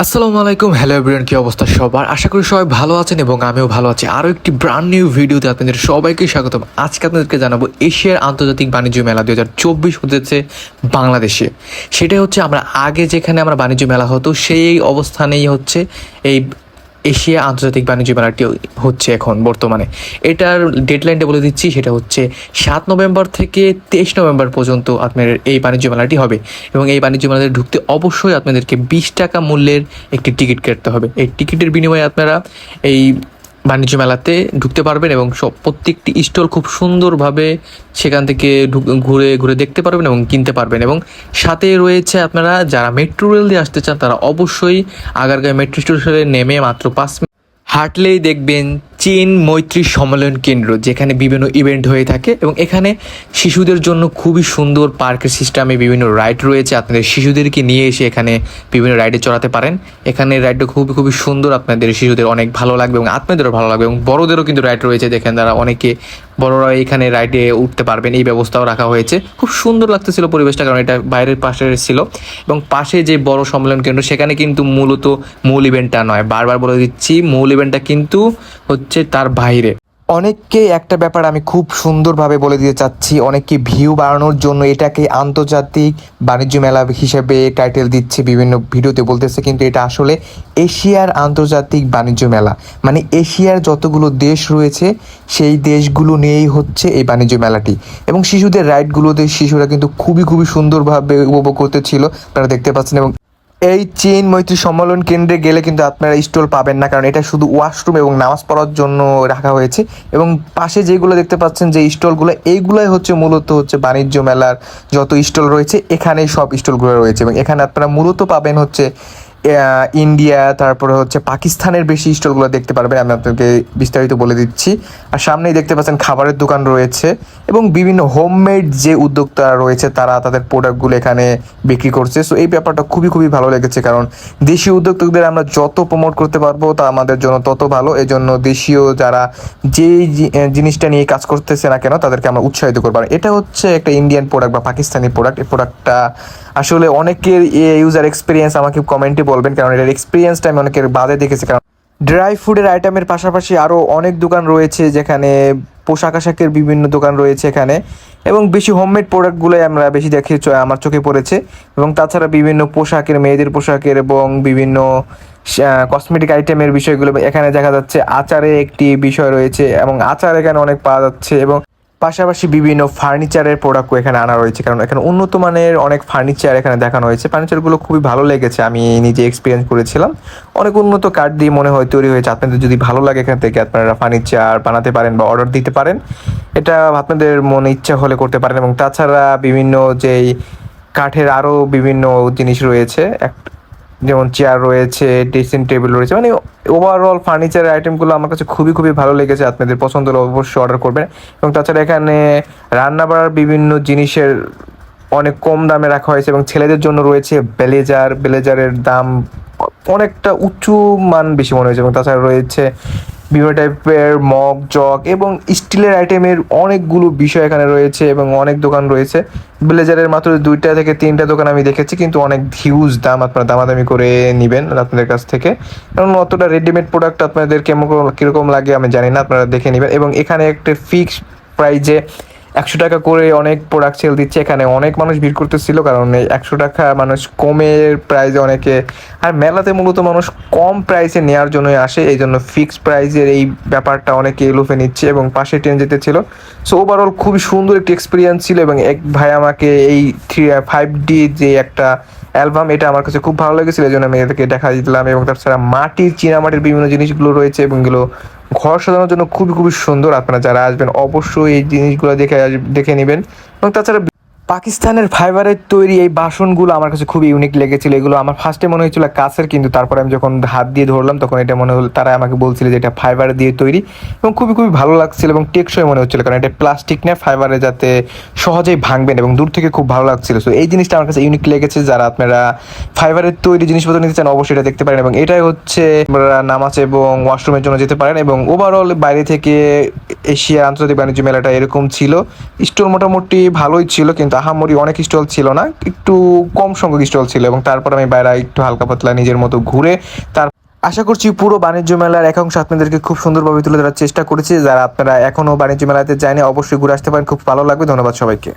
আসসালামু আলাইকুম। Hello everyone কি অবস্থা সবার? আশা করি সবাই ভালো আছেন এবং আমিও ভালো আছি। আরও একটি ব্রান্ড নিউ ভিডিওতে আপনাদের সবাইকে স্বাগতম। আজকে আপনাদেরকে জানাব এশিয়ার আন্তর্জাতিক বাণিজ্য মেলা দু হাজার চব্বিশ হতেছে বাংলাদেশে। সেটাই হচ্ছে আমরা আগে যেখানে আমরা বাণিজ্য মেলা হতো, সেই অবস্থানেই হচ্ছে এই এশিয়া আন্তর্জাতিক বাণিজ্য মেলাটি হচ্ছে এখন বর্তমানে। এটার ডেডলাইনটা বলে দিচ্ছি, সেটা হচ্ছে সাত নভেম্বর থেকে তেইশ নভেম্বর পর্যন্ত আপনাদের এই বাণিজ্য মেলাটি হবে এবং এই বাণিজ্য মেলাতে ঢুকতে অবশ্যই আপনাদেরকে বিশ টাকা মূল্যের একটি টিকিট কাটতে হবে। এই টিকিটের বিনিময়ে আপনারা এই বাণিজ্য মেলাতে ঢুকতে পারবেন এবং সব প্রত্যেকটি স্টল খুব সুন্দরভাবে সেখান থেকে ঘুরে ঘুরে দেখতে পারবেন এবং কিনতে পারবেন। এবং সাথে রয়েছে আপনারা যারা মেট্রো রেল দিয়ে আসতে চান, তারা অবশ্যই আগারগাঁও মেট্রো স্টেশনে নেমে মাত্র পাঁচ মিনিট হাঁটলেই দেখবেন চীন মৈত্রী সম্মেলন কেন্দ্র, যেখানে বিভিন্ন ইভেন্ট হয়ে থাকে এবং এখানে শিশুদের জন্য খুবই সুন্দর পার্কের সিস্টেমে বিভিন্ন রাইড রয়েছে। আপনাদের শিশুদেরকে নিয়ে এসে এখানে বিভিন্ন রাইডে চড়াতে পারেন। এখানে রাইডটা খুবই খুবই সুন্দর। আপনাদের শিশুদের অনেক ভালো লাগবে এবং আপনাদেরও ভালো লাগবে এবং বড়োদেরও কিন্তু রাইড রয়েছে। যেখানে তারা অনেকে বড়রা এখানে রাইডে উঠতে পারবেন, এই ব্যবস্থাও রাখা হয়েছে। খুব সুন্দর লাগতেছিল পরিবেশটা, কারণ এটা বাইরের পাশে ছিল। এবং পাশে যে বড় সম্মেলন কেন্দ্র, সেখানে কিন্তু মূলত মূল ইভেন্টটা নয়। বারবার বলে দিচ্ছি, মূল ইভেন্টটা কিন্তু হচ্ছে তার বাইরে। অনেককে একটা ব্যাপার আমি খুব সুন্দরভাবে বলে দিতে চাচ্ছি, অনেককে ভিউ বাড়ানোর জন্য এটাকে আন্তর্জাতিক বাণিজ্য মেলা হিসেবে টাইটেল দিচ্ছে, বিভিন্ন ভিডিওতে বলতেছে, কিন্তু এটা আসলে এশিয়ার আন্তর্জাতিক বাণিজ্য মেলা। মানে এশিয়ার যতগুলো দেশ রয়েছে, সেই দেশগুলো নিয়েই হচ্ছে এই বাণিজ্য মেলাটি। এবং শিশুদের রাইডগুলোতে শিশুরা কিন্তু খুবই খুবই সুন্দরভাবে উপভোগ করতেছিল তারা দেখতে পাচ্ছেন এবং এই চেন মৈত্রী সম্মেলন কেন্দ্রে গেলে কিন্তু আপনারা স্টল পাবেন না, কারণ এটা শুধু ওয়াশরুম এবং নামাজ পড়ার জন্য রাখা হয়েছে। এবং পাশে যেগুলো দেখতে পাচ্ছেন যে স্টলগুলো, এইগুলোই হচ্ছে মূলত হচ্ছে বাণিজ্য মেলার যত স্টল রয়েছে, এখানেই সব স্টলগুলো রয়েছে। এবং এখানে আপনারা মূলত পাবেন হচ্ছে ইন্ডিয়া, তারপরে হচ্ছে পাকিস্তানের বেশি স্টলগুলো দেখতে পারবেন, আমি আপনাকে বিস্তারিত বলে দিচ্ছি। আর সামনেই দেখতে পাচ্ছেন খাবারের দোকান রয়েছে এবং বিভিন্ন হোমমেড যে উদ্যোক্তা রয়েছে, তারা তাদের প্রোডাক্টগুলো এখানে বিক্রি করছে। সো এই ব্যাপারটা খুবই খুবই ভালো লেগেছে কারণ দেশীয় উদ্যোক্তাদের আমরা যত প্রমোট করতে পারব, তা আমাদের জন্য তত ভালো। এই জন্য দেশীয় যারা যেই জিনিসটা নিয়ে কাজ করতেছে না কেন, তাদেরকে আমরা উৎসাহিত করব। আর এটা হচ্ছে একটা ইন্ডিয়ান প্রোডাক্ট বা পাকিস্তানি প্রোডাক্ট এই প্রোডাক্টটা আসলে অনেকের ইউজার এক্সপিরিয়েন্স আমাকে কমেন্টে বলবেন, কারণ এটার এক্সপিরিয়েন্সটা আমি অনেকের বাদে দেখেছি, কারণ ড্রাই ফুডের আইটেমের পাশাপাশি আরও অনেক দোকান রয়েছে যেখানে পোশাক আশাকের বিভিন্ন দোকান রয়েছে এখানে, এবং বেশি হোমমেড প্রোডাক্টগুলোই আমরা বেশি দেখে আমার চোখে পড়েছে, এবং তাছাড়া বিভিন্ন পোশাকের, মেয়েদের পোশাকের এবং বিভিন্ন কসমেটিক আইটেমের বিষয়গুলো এখানে দেখা যাচ্ছে। আচারে একটি বিষয় রয়েছে, এবং আচার এখানে অনেক পাওয়া যাচ্ছে, এবং পাশাপাশি বিভিন্ন ফার্নিচারের প্রোডাক্টও এখানে আনা রয়েছে। কারণ এখানে উন্নত মানের অনেক ফার্নিচার এখানে দেখানো হয়েছে। ফার্নিচারগুলো খুবই ভালো লেগেছে, আমি নিজে এক্সপিরিয়েন্স করেছিলাম। অনেক উন্নত কাঠ দিয়ে মনে হয় তৈরি হয়েছে। আপনাদের যদি ভালো লাগে এখান থেকে, আপনারা ফার্নিচার বানাতে পারেন বা অর্ডার দিতে পারেন। এটা আপনাদের মনে ইচ্ছা হলে করতে পারেন। এবং তাছাড়া বিভিন্ন যেই কাঠের আরও বিভিন্ন জিনিস রয়েছে যেমন চেয়ার রয়েছে ড্রেসিং টেবিল রয়েছে মানে ওভারঅল ফার্নিচারের আইটেমগুলো আমার কাছে খুবই খুবই ভালো লেগেছে, আপনাদের পছন্দ হলে অবশ্যই অর্ডার করবেন। এবং তাছাড়া এখানে রান্না বাড়ার বিভিন্ন জিনিসের অনেক কম দামে রাখা হয়েছে এবং ছেলেদের জন্য রয়েছে ব্লেজার, ব্লেজারের দাম অনেকটা উঁচু মান বেশি মনে হয়েছে এবং তাছাড়া রয়েছে বিভিন্ন টাইপের মগ, জগ এবং স্টিলের আইটেমের অনেকগুলো বিষয় এখানে রয়েছে এবং অনেক দোকান রয়েছে। ব্লেজারের মাত্র দুইটা থেকে তিনটা দোকান আমি দেখেছি, কিন্তু অনেক হিউজ দাম আপনারা দামাদামি করে নেবেন আপনাদের কাছ থেকে। কারণ অতটা রেডিমেড প্রোডাক্ট আপনাদের কেমন কীরকম লাগে আমি জানি না, আপনারা দেখে নেবেন। এবং এখানে একটা ফিক্সড প্রাইজে একশো টাকা করে অনেক প্রোডাক্ট সেল দিচ্ছে। এখানে অনেক মানুষ ভিড় করতেছিল কারণ এই একশো টাকা মানুষ কমের প্রাইজে অনেকে আর মেলাতে মূলত মানুষ কম প্রাইসে নেওয়ার জন্যই আসে। এই জন্য ফিক্সড প্রাইজের এই ব্যাপারটা অনেকে লুফে নিচ্ছে এবং পাশে ট্রেন যেতে ছিল সো ওভারঅল খুবই সুন্দর একটি এক্সপিরিয়েন্স ছিল এবং এক ভাই আমাকে এই থ্রি ফাইভ ডি যে একটা অ্যালবাম এটা আমার কাছে খুব ভালো লেগেছিল। এই জন্য আমি এটাকে দেখা দিলাম এবং তাছাড়া মাটির চীনামাটির বিভিন্ন জিনিসগুলো রয়েছে এবং এগুলো ঘর সাজানোর জন্য খুবই খুবই সুন্দর। আপনারা যারা আসবেন, অবশ্যই এই জিনিসগুলো দেখে দেখে নেবেন। এবং তাছাড়া পাকিস্তানের ফাইবারের তৈরি এই বাসনগুলো আমার কাছে খুবই ইউনিক লেগেছিল। এগুলো আমার ফার্স্টে মনে হয়েছিল কাছের, কিন্তু তারপরে আমি যখন হাত দিয়ে ধরলাম, তখন এটা মনে হলো তারা আমাকে বলছিল যে এটা ফাইবার দিয়ে তৈরি এবং খুবই খুবই ভালো লাগছিল এবং টেকসই মনে হচ্ছিল, কারণ এটা প্লাস্টিক না ফাইবারে যাতে সহজেই ভাঙবেন এবং দূর থেকে খুব ভালো লাগছিল। সো এই জিনিসটা আমার কাছে ইউনিক লেগেছে। যারা আপনারা ফাইবারের তৈরি জিনিসপত্র নিতে চান, অবশ্যই এটা দেখতে পারেন এবং এটাই হচ্ছে আপনারা নামাজ এবং ওয়াশরুমের জন্য যেতে পারেন এবং ওভারঅল বাইরে থেকে এশিয়া আন্তর্জাতিক বাণিজ্য মেলাটা এরকম ছিল। স্টোর মোটামুটি ভালোই ছিল, কিন্তু আহামরি অনেক স্টল ছিল না, একটু কম সংখ্যক স্টল ছিল এবং তারপর আমি বাইরে একটু হালকা পাতলা নিজের মতো ঘুরে তার আশা করছি পুরো বাণিজ্য মেলার এক অংশ আপনাদেরকে খুব সুন্দরভাবে তুলে ধরার চেষ্টা করেছি। যারা আপনারা এখনও বাণিজ্য মেলাতে যায়নি অবশ্যই ঘুরে আসতে পারেন। খুব ভালো লাগবে। ধন্যবাদ সবাইকে।